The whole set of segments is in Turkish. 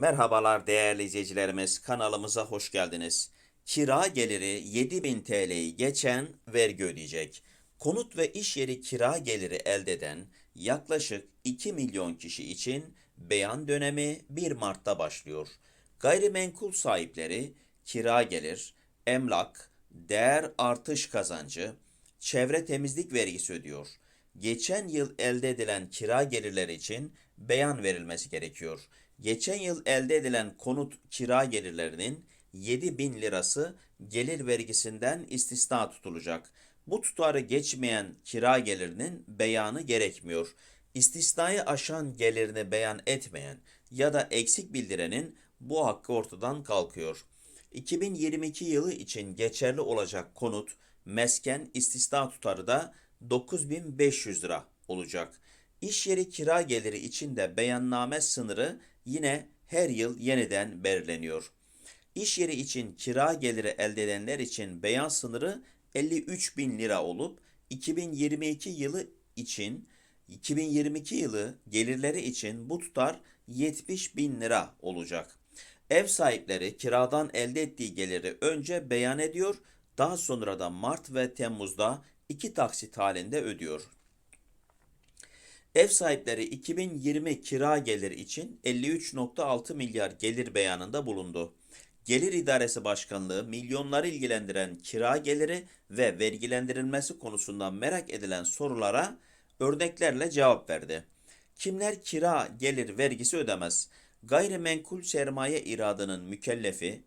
Merhabalar değerli izleyicilerimiz, kanalımıza hoş geldiniz. Kira geliri 7000 TL'yi geçen vergi ödeyecek. Konut ve iş yeri kira geliri elde eden yaklaşık 2 milyon kişi için beyan dönemi 1 Mart'ta başlıyor. Gayrimenkul sahipleri kira gelir, emlak, değer artış kazancı, çevre temizlik vergisi ödüyor. Geçen yıl elde edilen kira gelirleri için beyan verilmesi gerekiyor. Geçen yıl elde edilen konut kira gelirlerinin 7 bin lirası gelir vergisinden istisna tutulacak. Bu tutarı geçmeyen kira gelirinin beyanı gerekmiyor. İstisnayı aşan gelirini beyan etmeyen ya da eksik bildirenin bu hakkı ortadan kalkıyor. 2022 yılı için geçerli olacak konut, mesken istisna tutarı da 9500 lira olacak. İş yeri kira geliri için de beyanname sınırı yine her yıl yeniden belirleniyor. İş yeri için kira geliri elde edenler için beyan sınırı 53 bin lira olup 2022 yılı için 2022 yılı gelirleri için bu tutar 70 bin lira olacak. Ev sahipleri kiradan elde ettiği geliri önce beyan ediyor, daha sonra da Mart ve Temmuz'da iki taksit halinde ödüyor. Ev sahipleri 2020 kira geliri için 53.6 milyar gelir beyanında bulundu. Gelir İdaresi Başkanlığı milyonları ilgilendiren kira geliri ve vergilendirilmesi konusunda merak edilen sorulara örneklerle cevap verdi. Kimler kira gelir vergisi ödemez? Gayrimenkul sermaye iradının mükellefi,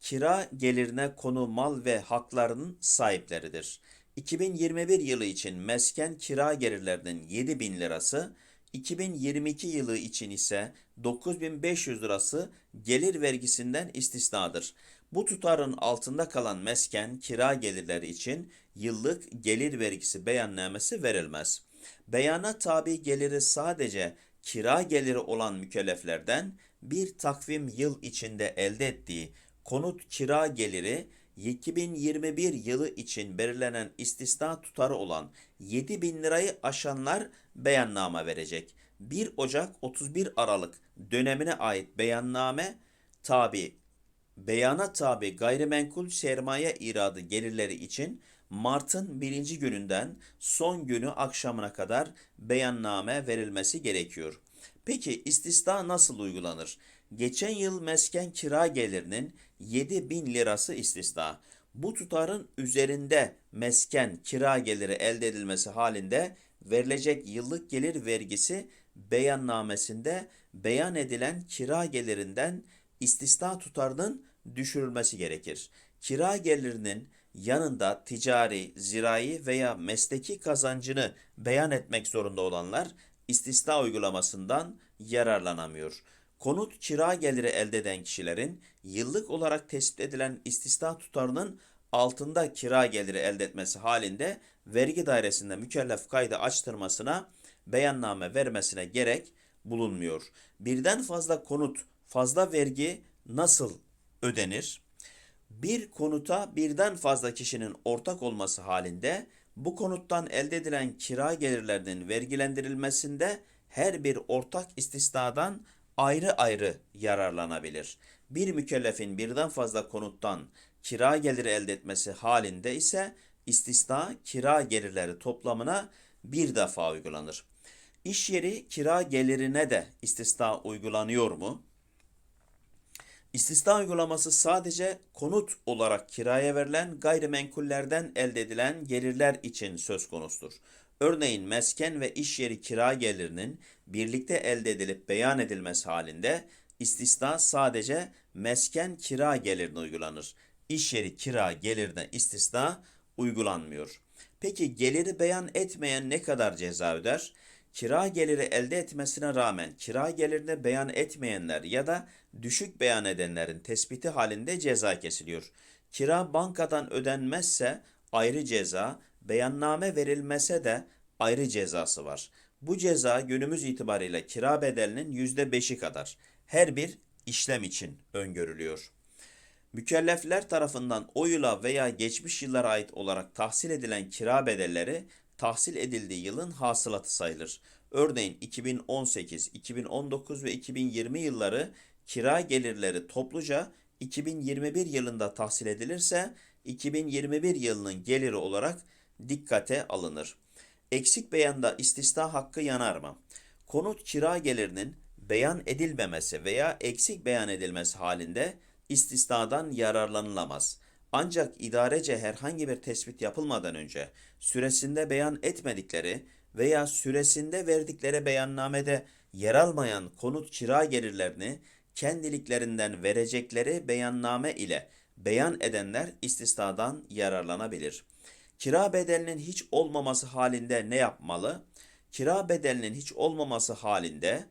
kira gelirine konu mal ve haklarının sahipleridir. 2021 yılı için mesken kira gelirlerinin 7 bin lirası, 2022 yılı için ise 9500 lirası gelir vergisinden istisnadır. Bu tutarın altında kalan mesken kira gelirleri için yıllık gelir vergisi beyannamesi verilmez. Beyana tabi geliri sadece kira geliri olan mükelleflerden bir takvim yıl içinde elde ettiği konut kira geliri 2021 yılı için belirlenen istisna tutarı olan 7 bin lirayı aşanlar beyanname verecek. 1 Ocak 31 Aralık dönemine ait beyanname tabi beyana tabi gayrimenkul sermaye iradı gelirleri için Mart'ın birinci gününden son günü akşamına kadar beyanname verilmesi gerekiyor. Peki istisna nasıl uygulanır? Geçen yıl mesken kira gelirinin 7 bin lirası istisna. Bu tutarın üzerinde mesken kira geliri elde edilmesi halinde verilecek yıllık gelir vergisi beyannamesinde beyan edilen kira gelirinden istisna tutarının düşürülmesi gerekir. Kira gelirinin yanında ticari, zirai veya mesleki kazancını beyan etmek zorunda olanlar istisna uygulamasından yararlanamıyor. Konut kira geliri elde eden kişilerin yıllık olarak tespit edilen istisna tutarının altında kira geliri elde etmesi halinde vergi dairesinde mükellef kaydı açtırmasına beyanname vermesine gerek bulunmuyor. Birden fazla konut fazla vergi nasıl ödenir? Bir konuta birden fazla kişinin ortak olması halinde bu konuttan elde edilen kira gelirlerinin vergilendirilmesinde her bir ortak istisnadan ayrı ayrı yararlanabilir. Bir mükellefin birden fazla konuttan kira geliri elde etmesi halinde ise istisna kira gelirleri toplamına bir defa uygulanır. İş yeri kira gelirine de istisna uygulanıyor mu? İstisna uygulaması sadece konut olarak kiraya verilen gayrimenkullerden elde edilen gelirler için söz konusudur. Örneğin mesken ve iş yeri kira gelirinin birlikte elde edilip beyan edilmesi halinde istisna sadece mesken kira gelirine uygulanır. İş yeri kira gelirine istisna uygulanmıyor. Peki geliri beyan etmeyen ne kadar ceza öder? Kira geliri elde etmesine rağmen kira gelirini beyan etmeyenler ya da düşük beyan edenlerin tespiti halinde ceza kesiliyor. Kira bankadan ödenmezse ayrı ceza, beyanname verilmese de ayrı cezası var. Bu ceza günümüz itibariyle kira bedelinin %5'i kadar her bir işlem için öngörülüyor. Mükellefler tarafından o yıla veya geçmiş yıllara ait olarak tahsil edilen kira bedelleri tahsil edildiği yılın hasılatı sayılır. Örneğin 2018, 2019 ve 2020 yılları kira gelirleri topluca 2021 yılında tahsil edilirse 2021 yılının geliri olarak dikkate alınır. Eksik beyanda istisna hakkı yanar mı? Konut kira gelirinin beyan edilmemesi veya eksik beyan edilmesi halinde istisnadan yararlanılamaz. Ancak idarece herhangi bir tespit yapılmadan önce süresinde beyan etmedikleri veya süresinde verdikleri beyannamede yer almayan konut kira gelirlerini kendiliklerinden verecekleri beyanname ile beyan edenler istisnadan yararlanabilir. Kira bedelinin hiç olmaması halinde ne yapmalı? Kira bedelinin hiç olmaması halinde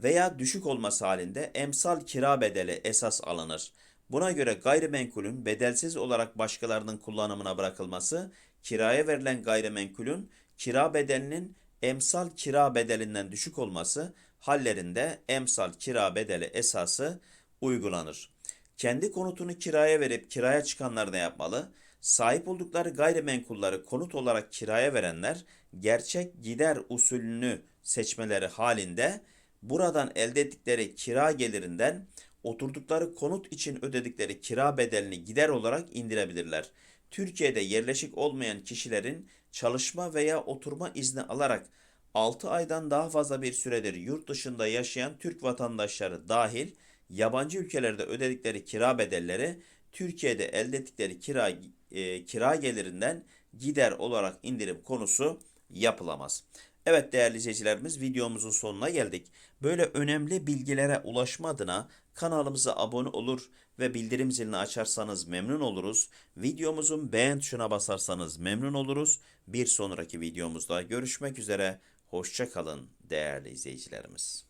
veya düşük olması halinde emsal kira bedeli esas alınır. Buna göre gayrimenkulün bedelsiz olarak başkalarının kullanımına bırakılması, kiraya verilen gayrimenkulün kira bedelinin emsal kira bedelinden düşük olması hallerinde emsal kira bedeli esası uygulanır. Kendi konutunu kiraya verip kiraya çıkanlar ne yapmalı? Sahip oldukları gayrimenkulları konut olarak kiraya verenler gerçek gider usulünü seçmeleri halinde buradan elde ettikleri kira gelirinden oturdukları konut için ödedikleri kira bedelini gider olarak indirebilirler. Türkiye'de yerleşik olmayan kişilerin çalışma veya oturma izni alarak 6 aydan daha fazla bir süredir yurt dışında yaşayan Türk vatandaşları dahil yabancı ülkelerde ödedikleri kira bedelleri Türkiye'de elde ettikleri kira e, kira gelirinden gider olarak indirim konusu yapılamaz. Evet değerli izleyicilerimiz videomuzun sonuna geldik. Böyle önemli bilgilere ulaşma adına kanalımıza abone olur ve bildirim zilini açarsanız memnun oluruz. Videomuzun beğen tuşuna basarsanız memnun oluruz. Bir sonraki videomuzda görüşmek üzere. Hoşça kalın değerli izleyicilerimiz.